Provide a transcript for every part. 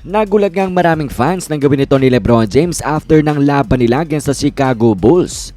Nagulat nga ang maraming fans ng gawin nito ni Lebron James after ng laban nila against sa Chicago Bulls.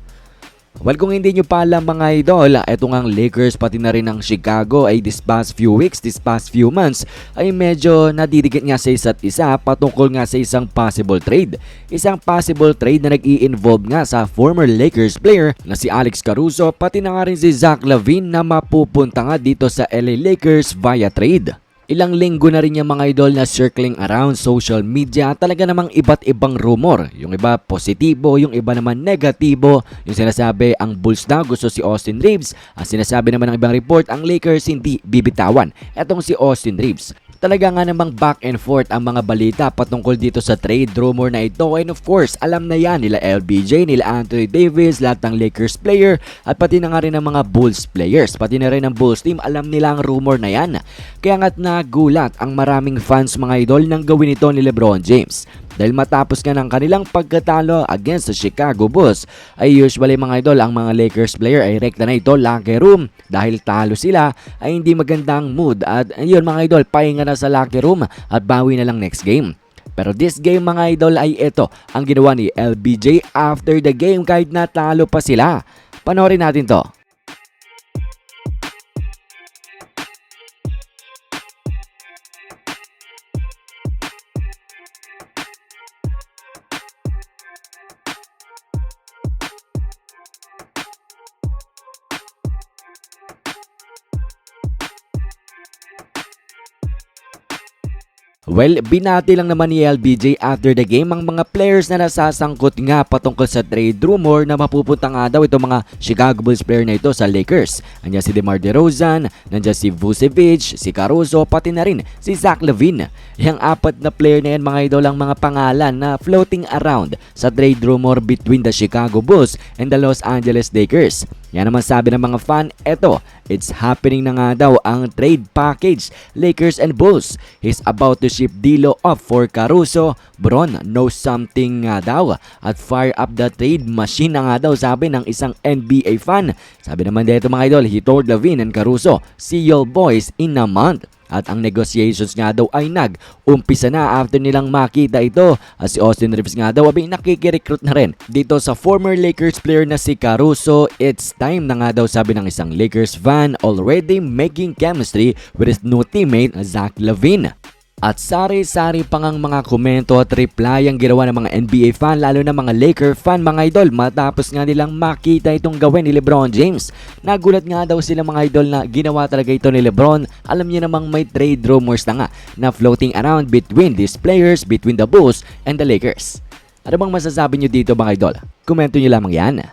Well, kung hindi nyo pa alam mga idol, eto nga ang Lakers pati na rin ang Chicago ay this past few weeks, this past few months ay medyo nadidikit nga sa isa't isa patungkol nga sa isang possible trade. Isang possible trade na nag-i-involve nga sa former Lakers player na si Alex Caruso pati na nga rin si Zach Lavine na mapupunta nga dito sa LA Lakers via trade. Ilang linggo na rin yung mga idol na circling around social media talaga namang iba't ibang rumor. Yung iba positibo, yung iba naman negatibo. Yung sinasabi ang Bulls daw gusto si Austin Reeves. Ang sinasabi naman ng ibang report ang Lakers hindi bibitawan. Etong si Austin Reeves. Talaga nga namang back and forth ang mga balita patungkol dito sa trade rumor na ito and of course alam na yan nila LBJ, nila Anthony Davis, lahat ng Lakers player at pati na nga rin ng mga Bulls players, pati na rin ng Bulls team alam nila ang rumor na yan. Kaya nga't nagulat ang maraming fans mga idol nang gawin ito ni Lebron James. Dahil matapos nga ng kanilang pagkatalo against the Chicago Bulls ay usually mga idol ang mga Lakers player ay rekta na ito locker room dahil talo sila ay hindi magandang mood at yun mga idol pahinga na sa locker room at bawi na lang next game. Pero this game mga idol ay ito ang ginawa ni LBJ after the game kahit natalo pa sila. Panoorin natin to. Well, binati lang naman ni LBJ after the game ang mga players na nasasangkot nga patungkol sa trade rumor na mapupunta nga daw itong mga Chicago Bulls player na ito sa Lakers. Andiyan si DeMar DeRozan, nandiyan si Vucevic, si Caruso, pati na rin si Zach Lavine. Yang apat na player na yan mga idol ang mga pangalan na floating around sa trade rumor between the Chicago Bulls and the Los Angeles Lakers. Yan naman sabi ng mga fan, eto, it's happening na nga daw ang trade package Lakers and Bulls. He's about to ship Dilo off for Caruso. Bron knows something nga daw at fire up the trade machine na nga daw sabi ng isang NBA fan. Sabi naman dito mga idol, he told Lavin and Caruso, see your boys in a month. At ang negotiations nga daw ay nag-umpisa na after nilang makita ito. At si Austin Reeves nga daw ay nakikirecruit na rin dito sa former Lakers player na si Caruso. It's time na nga daw sabi ng isang Lakers fan already making chemistry with his new teammate Zach Lavine. At sari-sari pang ang mga komento at reply ang ginawa ng mga NBA fan lalo na mga Laker fan mga idol matapos nga nilang makita itong gawin ni Lebron James. Nagulat nga daw sila mga idol na ginawa talaga ito ni Lebron. Alam niya namang may trade rumors na nga na floating around between these players, between the Bulls and the Lakers. Ano bang masasabi niyo dito mga idol? Komento niyo lamang yan.